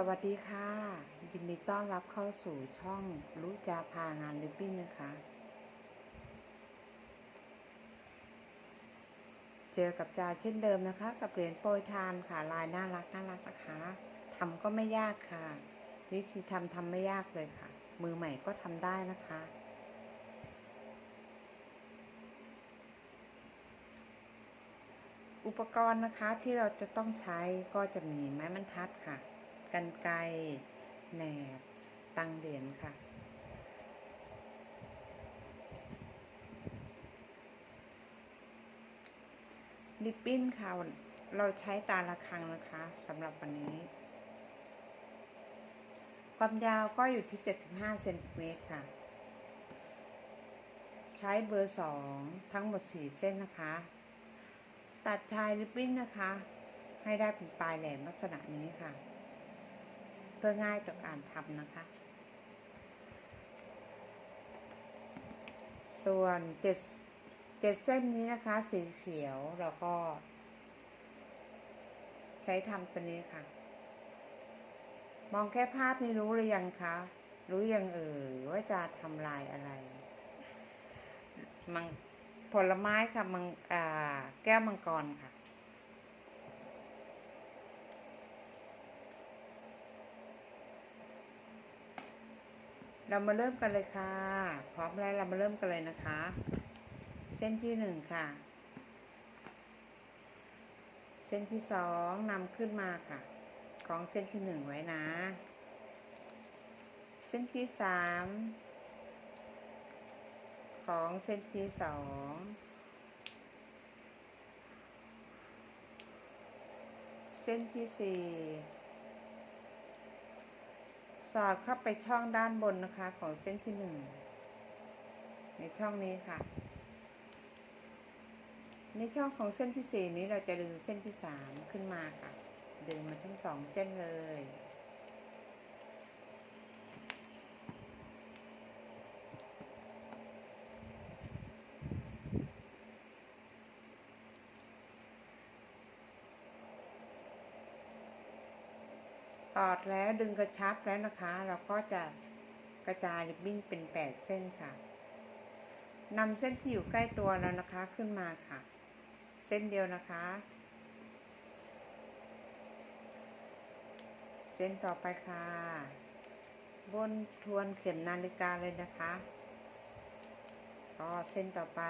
สวัสดีค่ะ ยินดีต้อนรับเข้าสู่ช่องรู้จาพางานลิปปิ้งนะคะ เจอกับจาเช่นเดิมนะคะ กับเหรียญโปรยทานค่ะลายน่ารักน่ารักนะคะทำก็ไม่ยากค่ะ วิธีทำทำไม่ยากเลยค่ะ มือใหม่ก็ทำได้นะคะ อุปกรณ์นะคะที่เราจะต้องใช้ก็จะมีไม้บรรทัดค่ะ กันไกรแหนบตังเหรียญค่ะ ริบบิ้นค่ะ เราใช้ตาละครังนะคะสำหรับวันนี้ ความยาวก็อยู่ที่ 75เซนติเมตรค่ะ ใช้เบอร์ 2 ทั้งหมด 4 เส้นนะคะ ตัดชายริบบิ้นนะคะ ให้ได้เป็นปลายแหลมลักษณะนี้ค่ะ เพื่อง่ายต่อการทำนะคะ ส่วนเจ็ดเจ็ดเส้นนี้นะคะ สีเขียวแล้วก็ ใช้ทำตัวนี้ค่ะ มองแค่ภาพนี้รู้หรือยังคะ รู้ยังเอ่ยว่าจะทำลายอะไร มังผลไม้ค่ะมังแก้วมังกรค่ะ เรามาเริ่มกันเลยค่ะ พร้อมแล้วเรามาเริ่มกันเลยนะคะ เส้นที่หนึ่งค่ะ เส้นที่สองนำขึ้นมาค่ะ ของเส้นที่หนึ่งไว้นะ เส้นที่สามของเส้นที่สองเส้นที่สี่ อดเข้าไปช่องด้านบนนะคะ ของเส้นที่หนึ่งในช่องนี้ค่ะ ในช่องของเส้นที่สี่นี้เราจะดึงเส้นที่สามขึ้นมาค่ะ ดึงมาทั้งสองเส้นเลย อดแล้วดึงกระชับแล้วนะคะ เราก็จะกระจายริบบิ้นเป็นแปดเส้นค่ะนำเส้นที่อยู่ใกล้ตัวแล้วนะคะขึ้นมาค่ะ เส้นเดียวนะคะ เส้นต่อไปค่ะ บนทวนเข็มนาฬิกาเลยนะคะก็เส้นต่อไป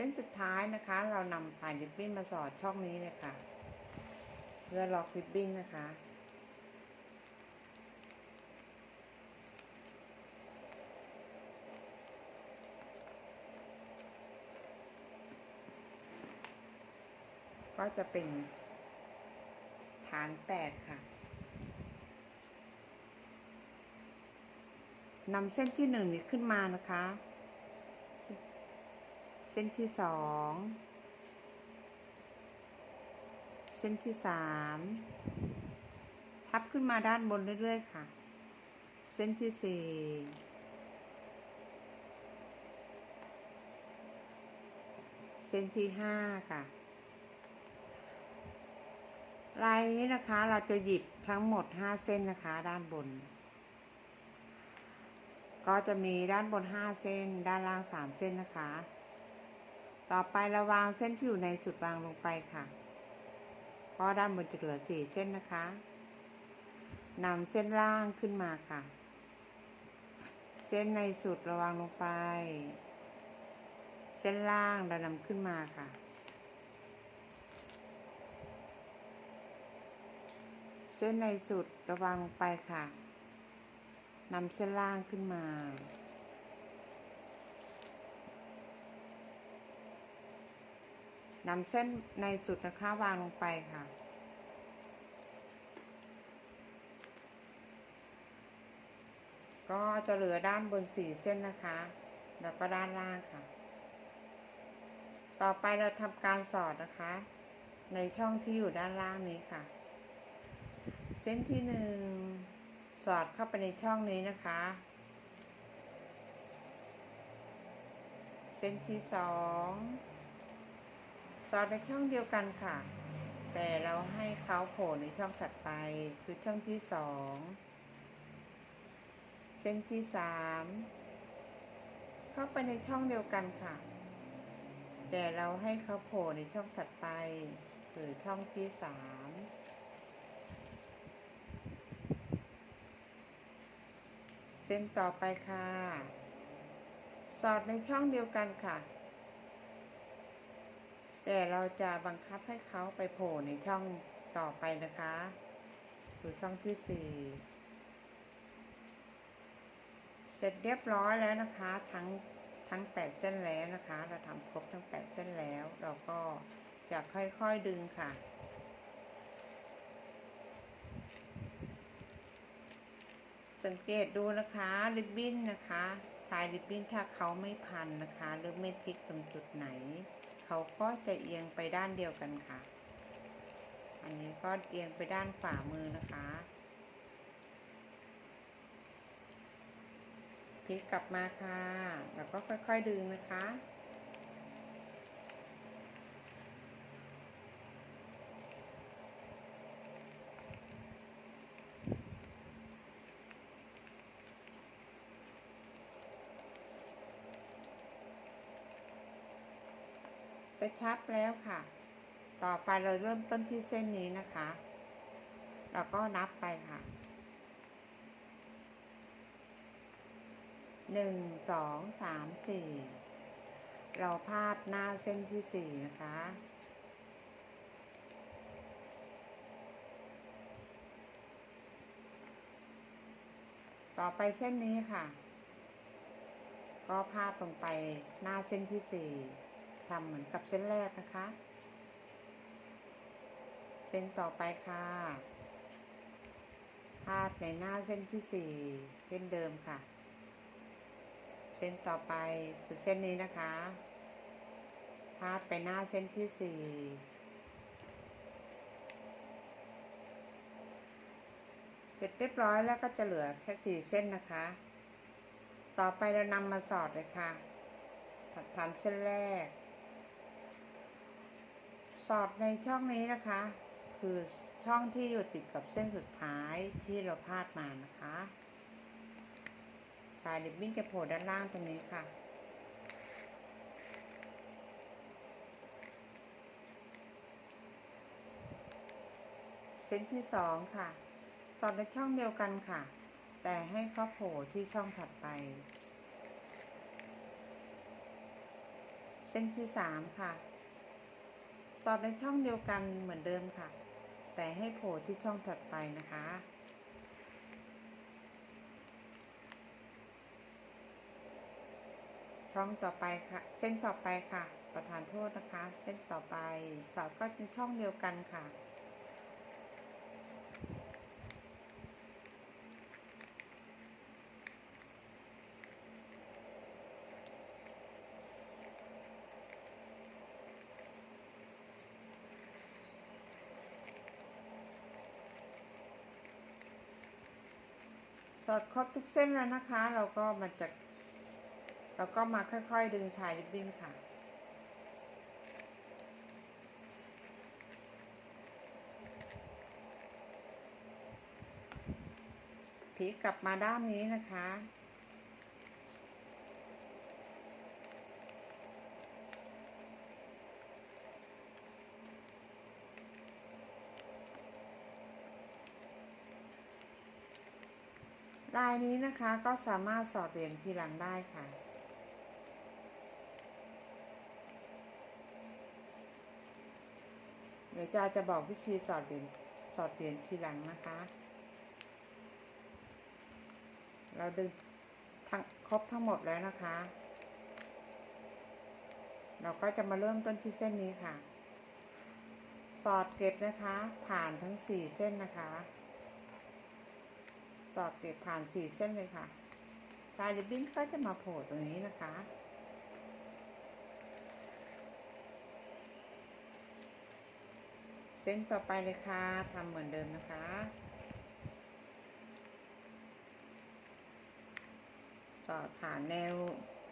เส้นสุดท้ายนะคะ เรานำผ่านริบบิ้นมาสอดช่องนี้เลยค่ะ เพื่อล็อกริบบิ้นนะคะก็จะเป็นฐานแปดค่ะนำเส้นที่หนึ่งนี้ขึ้นมานะคะ เส้นที่สองเส้นที่สามทับขึ้นมาด้านบนเรื่อยๆค่ะ เส้นที่สี่เส้นที่ห้าค่ะ ลายนี้นะคะเราจะหยิบทั้งหมดห้าเส้นนะคะ ด้านบน ก็จะมีด้านบนห้าเส้น ด้านล่างสามเส้นนะคะ ต่อไปเราวางเส้นที่อยู่ในสุดวางลงไปค่ะเพราะด้านบนจะเหลือสี่เส้นนะคะนำเส้นล่างขึ้นมาค่ะ เส้นในสุดระวางลงไป เส้นล่างเรานำขึ้นมาค่ะ เส้นในสุดระวางลงไปค่ะนำเส้นล่างขึ้นมา นำเส้นในสุดนะคะวางลงไปค่ะ ก็จะเหลือด้านบนสี่เส้นนะคะ แล้วก็ด้านล่างค่ะ ต่อไปเราทำการสอดนะคะ ในช่องที่อยู่ด้านล่างนี้ค่ะ เส้นที่หนึ่งสอดเข้าไปในช่องนี้นะคะ เส้นที่สอง สอดในช่องเดียวกันค่ะ แต่เราให้เขาโผล่ในช่องถัดไปคือช่องที่สองเส้นที่สามเข้าไปในช่องเดียวกันค่ะ แต่เราให้เขาโผล่ในช่องถัดไปคือช่องที่สามเส้นต่อไปค่ะ สอดในช่องเดียวกันค่ะ แต่เราจะบังคับให้เขาไปโผล่ในช่องต่อไปนะคะคือช่องที่สี่เสร็จเรียบร้อยแล้วนะคะ ทั้งทั้งแปดเส้นแล้วนะคะ เราทำครบทั้งแปดเส้นแล้ว เราก็จะค่อยๆดึงค่ะสังเกตดูนะคะริบบิ้นนะคะปลายริบบิ้นถ้าเขาไม่พันนะคะ หรือไม่พลิกตรงจุดไหน เขาก็จะเอียงไปด้านเดียวกันค่ะ อันนี้ก็เอียงไปด้านฝ่ามือนะคะพลิกกลับมาค่ะ แล้วก็ค่อยๆดึงนะคะ ชับแล้วค่ะ ต่อไปเราเริ่มต้นที่เส้นนี้นะคะเราก็นับไปค่ะหนึ่งสองสามสี่เราพาดหน้าเส้นที่สี่นะคะ ต่อไปเส้นนี้ค่ะ ก็พาดลงไปหน้าเส้นที่สี่ ทำเหมือนกับเส้นแรกนะคะ เส้นต่อไปค่ะพาดในหน้าเส้นที่สี่เส้นเดิมค่ะ เส้นต่อไปคือเส้นนี้นะคะพาดไปหน้าเส้นที่สี่เสร็จเรียบร้อยแล้วก็จะเหลือแค่สี่เส้นนะคะ ต่อไปเรานำมาสอดเลยค่ะทำเส้นแรก สอดในช่องนี้นะคะ คือช่องที่อยู่ติดกับเส้นสุดท้ายที่เราพาดมานะคะสายริบบิ้นจะโผล่ด้านล่างตรงนี้ค่ะ เส้นที่สองค่ะสอดในช่องเดียวกันค่ะ แต่ให้เขาโผล่ที่ช่องถัดไป เส้นที่สามค่ะ อบในช่องเดียวกันเหมือนเดิมค่ะ แต่ให้โผล่ที่ช่องถัดไปนะคะ ช่องต่อไปค่ะ เส้นต่อไปค่ะ ประธานโทษนะคะ เส้นต่อไปสอดก็ในช่องเดียวกันค่ะ สอดครบทุกเส้นแล้วนะคะ เราก็มาจะเราก็มาค่อยๆ ดึงชายริบบิ้นค่ะพลิกกลับมาด้านนี้นะคะายนี้นะคะก็สามารถสอดเหรียญทีหลังได้ค่ะ เดี๋ยวจะจะบอกวิธีสอดเหรียญสอดเหรียญทีหลังนะคะ เราดึงทั้งครบทั้งหมดแล้วนะคะ เราก็จะมาเริ่มต้นที่เส้นนี้ค่ะ สอดเก็บนะคะ ผ่านทั้งสี่เส้นนะคะ สอดเก็บผ่านสี่เส้นเลยค่ะชายริบบิ้นก็จะมาโผล่ตรงนี้นะคะ เส้นต่อไปเลยค่ะทำเหมือนเดิมนะคะสอดผ่านแนว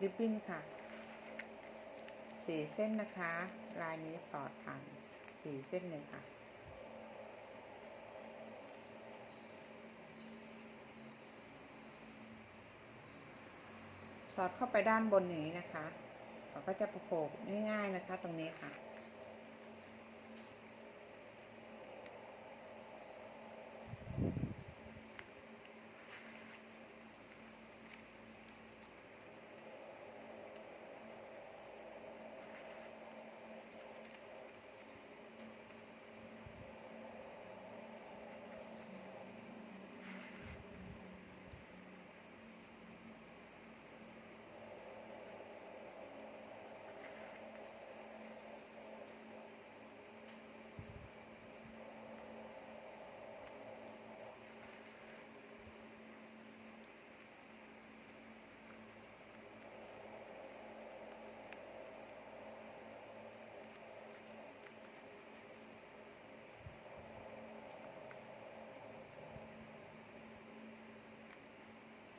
ริบบิ้นค่ะสี่เส้นนะคะ ลายนี้สอดผ่านสี่เส้นเลยค่ะ สอดเข้าไปด้านบนอย่างนี้นะคะ เราก็จะประโขกง่าย ๆนะคะ ตรงนี้ค่ะ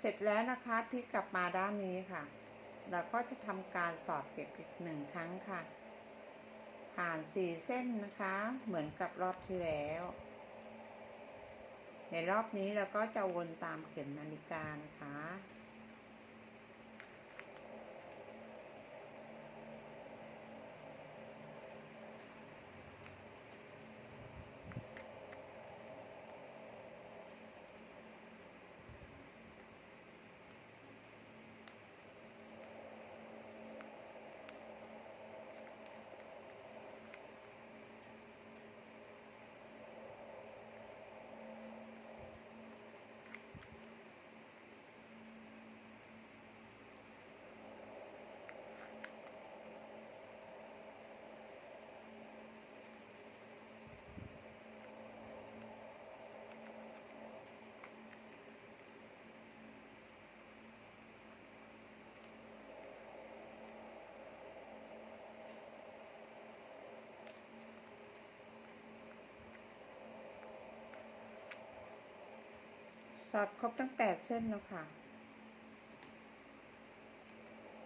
ร็จแล้วนะคะพลิกกลับมาด้านนี้ค่ะ เราก็จะทำการสอดเก็บอีกหนึ่งครั้งค่ะ ผ่านสี่เส้นนะคะ เหมือนกับรอบที่แล้ว ในรอบนี้เราก็จะวนตามเข็มนาฬิกานะคะ อดครบทั้งแปดเส้นแล้วค่ะ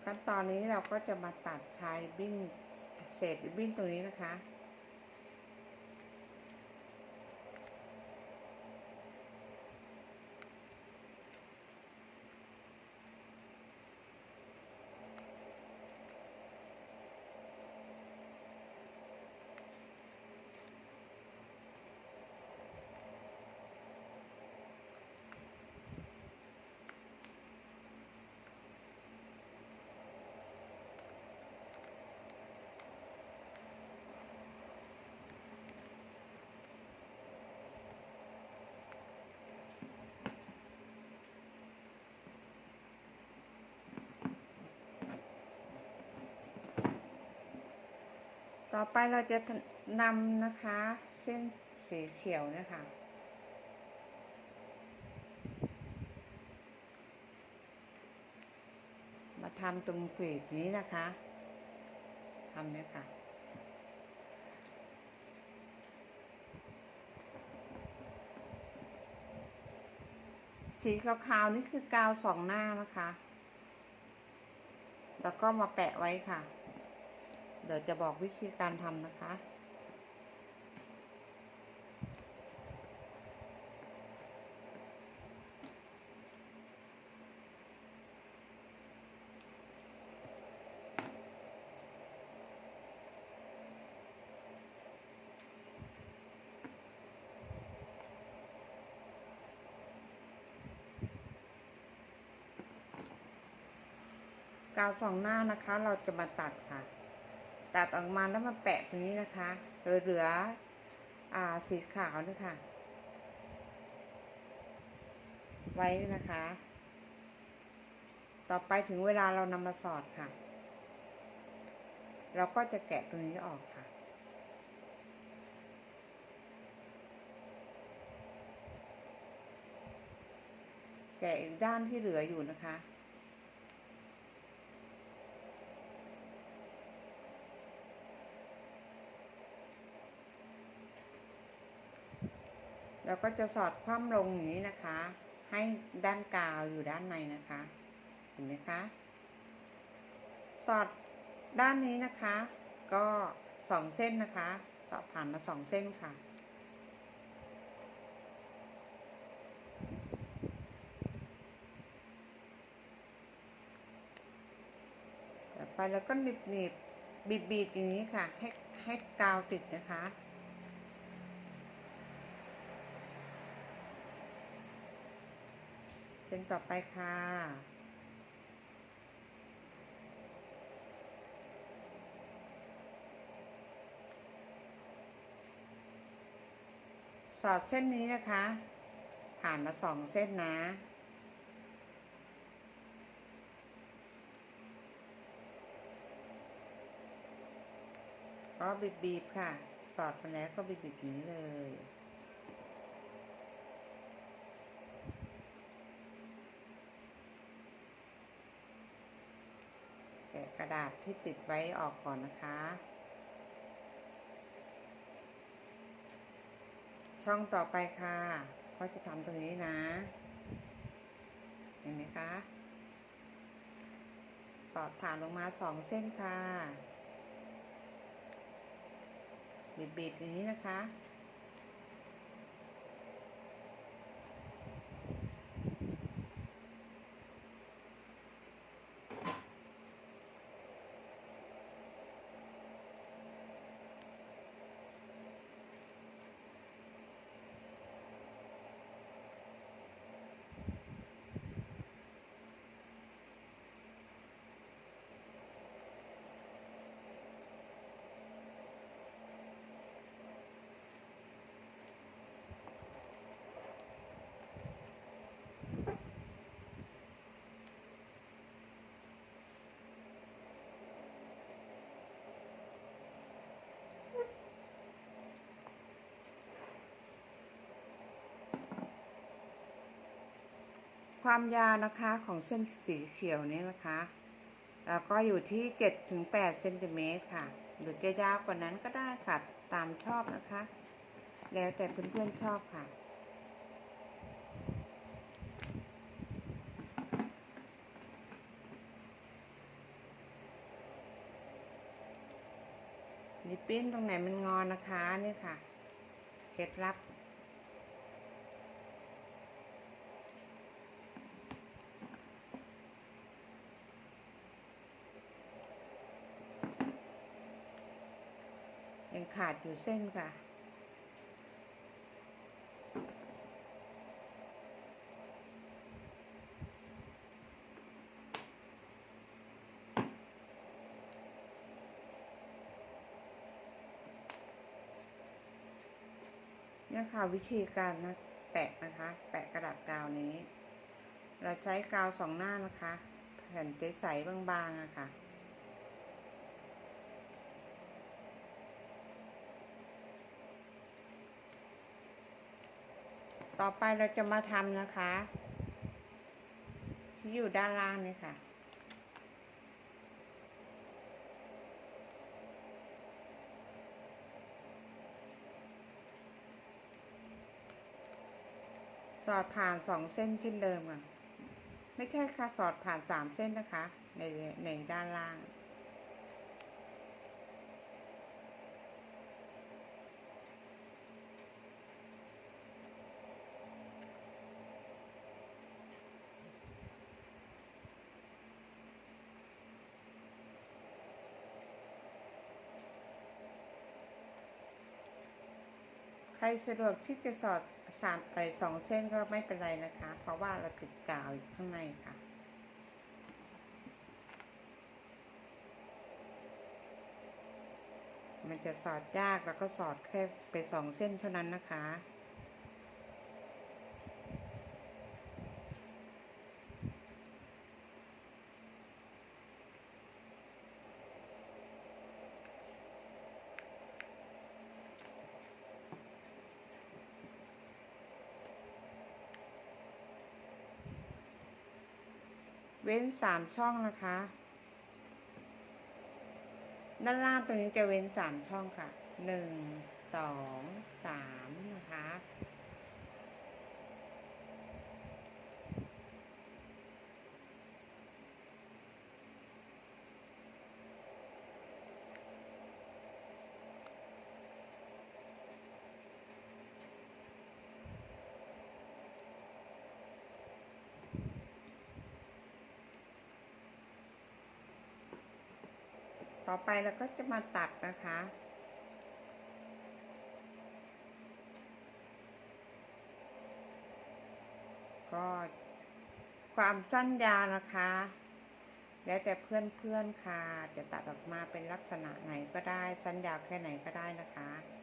ขั้นตอนนี้เราก็จะมาตัดชายบิ้นเศษริบบิ้นตรงนี้นะคะ ต่อไปเราจะนำนะคะ เส้นสีเขียวนะคะมาทำตรงกรีบนี้นะคะทำเนี่ยค่ะสีขาวๆนี่คือกาวสองหน้านะคะ แล้วก็มาแปะไว้ค่ะ เดี๋ยวจะบอกวิธีการทำนะคะ กาวสองหน้านะคะ เราจะมาตัดค่ะ ตัดออกมาแล้วมาแปะตรงนี้นะคะเหลืออ่าสีขาวนะคะไว้นะคะ ต่อไปถึงเวลาเรานำมาสอดค่ะ เราก็จะแกะตรงนี้ออกค่ะแกะอีกด้านที่เหลืออยู่นะคะ เราก็จะสอดคว่ำลงอย่างนี้นะคะ ให้ด้านกาวอยู่ด้านในนะคะ เห็นไหมคะ สอดด้านนี้นะคะ ก็สองเส้นนะคะ สอบผ่านมาสองเส้นค่ะ ต่อไปแล้วก็หนีบหนีบบีบบีบอย่างนี้ค่ะ ให้ให้กาวติดนะคะ ส้นต่อไปค่ะ สอดเส้นนี้นะคะ ผ่านมาสองเส้นนะก็บีบๆค่ะ สอดมาแล้วก็บีบบีบอย่างนี้เลย แกะกระ ดาษที่ติดไว้ออกก่อนนะคะ ช่องต่อไปค่ะก็จะทำตรงนี้นะ เห็นไหมคะ สอดผ่านลงมาสองเส้นค่ะ บีบๆอย่างนี้นะคะ ความยาวนะคะของเส้นสีเขียวนี้นะคะแล้วก็อยู่ที่7ถึง8เซนติเมตรค่ะ หรือจะยาวกว่านั้นก็ได้ค่ะ ตามชอบนะคะ แล้วแต่เพื่อนๆชอบค่ะ นี่ปิ้นตรงไหนมันงอนนะคะนี่ค่ะ เคล็ดลับ ขาดอยู่เส้นค่ะเนี่ยค่ะวิธีการนะแปะนะคะ แปะกระดาษกาวนี้ เราใช้กาวสองหน้านะคะ แผ่นใสๆบางๆอะค่ะ ต่อไปเราจะมาทำนะคะ ที่อยู่ด้านล่างนี่ค่ะ สอดผ่านสองเส้นเช่นเดิมค่ะ ไม่ใช่ค่ะสอดผ่านสามเส้นนะคะ ในในด้านล่าง ครสะดวกที่จะสอดสามไปสองเส้นก็ไม่เป็นไรนะคะ เพราะว่าเราติดกาวอยู่ข้างในค่ะ มันจะสอดยากแล้วก็สอดแค่ไปสองเส้นเท่านั้นนะคะ ว้นสามช่องนะคะ ด้านล่างตรงนี้จะเว้นสามช่องค่ะหนึ่งสองสามนะคะ ต่อไปเราก็จะมาตัดนะคะ ก็ความสั้นยาวนะคะ แล้วแต่เพื่อนๆค่ะ จะตัดออกมาเป็นลักษณะไหนก็ได้ สั้นยาวแค่ไหนก็ได้นะคะ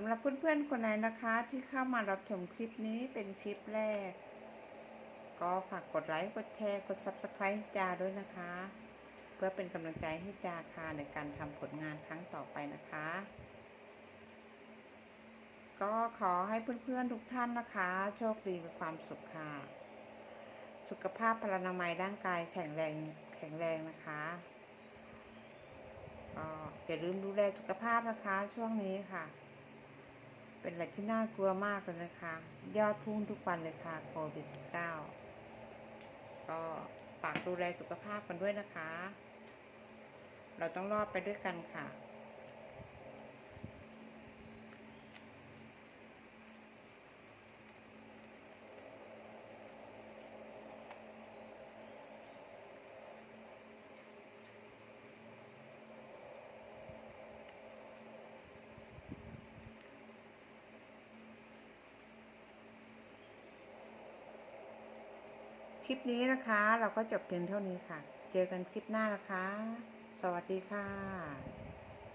ำหรับเพื่อนๆคนไหนนะคะ ที่เข้ามารับชมคลิปนี้เป็นคลิปแรก ก็ฝากกดไลค์กดแชร์กด Subscribe ให้จาด้วยนะคะ เพื่อเป็นกำลังใจให้จาค่ะในการทำผลงานครั้งต่อไปนะคะ ก็ขอให้เพื่อนๆทุกท่านนะคะ โชคดีมีความสุขค่ะ สุขภาพพลานามัยร่างกายแข็งแรงแข็งแรงนะคะก็อย่าลืมดูแลสุขภาพนะคะช่วงนี้ค่ะ เป็นอะไรที่น่ากลัวมากเลยนะคะ ยอดพุ่งทุกวันเลยค่ะโควิด -19 ก็ฝากดูแลสุขภาพกันด้วยนะคะ เราต้องรอดไปด้วยกันค่ะ ลิปนี้นะคะ เราก็จบเพียงเท่านี้ค่ะ เจอกันคลิปหน้านะคะ สวัสดีค่ะ